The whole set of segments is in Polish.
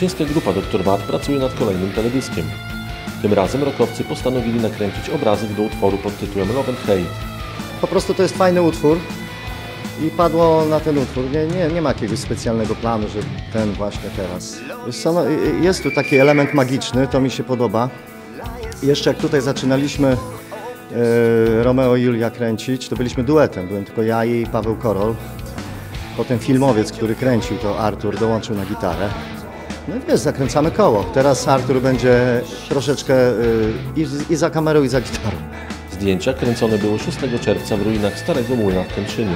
Kętrzyńska grupa Dr Mat pracuje nad kolejnym teledyskiem. Tym razem rokowcy postanowili nakręcić obrazek do utworu pod tytułem Love and Hate. Po prostu to jest fajny utwór i padło na ten utwór. Nie, nie, nie ma jakiegoś specjalnego planu, że ten właśnie teraz. No, jest tu taki element magiczny, to mi się podoba. Jeszcze jak tutaj zaczynaliśmy e, Romeo i Julia kręcić, to byliśmy duetem. Byłem tylko ja i Paweł Korol. Potem filmowiec, który kręcił, to Artur dołączył na gitarę. No i wiesz, zakręcamy koło. Teraz Artur będzie troszeczkę y, i, i za kamerą, i za gitarą. Zdjęcia kręcone były 6 czerwca w ruinach Starego Młyna w Kętrzynie.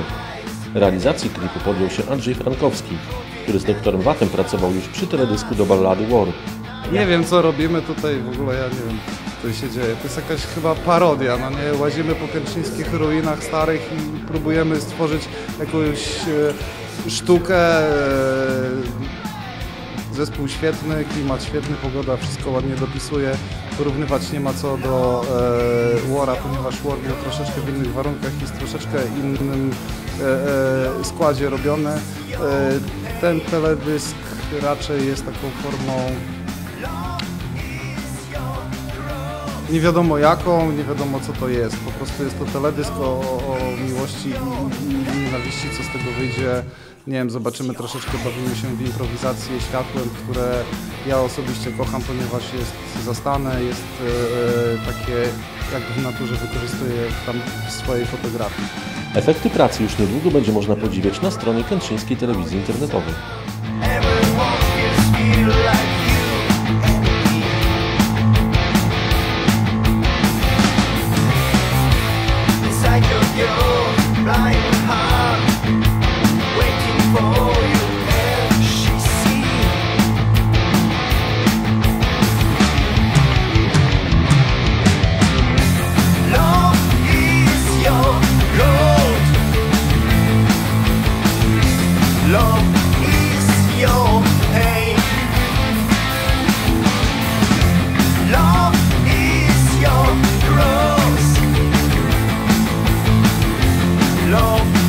Realizacji klipu podjął się Andrzej Frankowski, który z doktorem Watem pracował już przy teledysku do ballady War. Nie wiem co robimy tutaj, w ogóle ja nie wiem co się dzieje. To jest jakaś chyba parodia, no nie? Łazimy po kętrzyńskich ruinach starych i próbujemy stworzyć jakąś e, sztukę. E, zespół świetny, klimat świetny, pogoda wszystko ładnie dopisuje. Porównywać nie ma co do e, Wara, ponieważ War był troszeczkę w innych warunkach i w troszeczkę innym e, e, składzie robiony. E, ten teledysk raczej jest taką formą nie wiadomo jaką, nie wiadomo co to jest. Po prostu jest to teledysk o, o miłości i, i, nienawiści, co z tego wyjdzie. Nie wiem, zobaczymy troszeczkę, bawimy się w improwizację światłem, które ja osobiście kocham, ponieważ jest zastane, jest e, takie jak w naturze wykorzystuję tam w swojej fotografii. Efekty pracy już niedługo będzie można podziwiać na stronie Kętrzyńskiej Telewizji Internetowej. your right heart. alone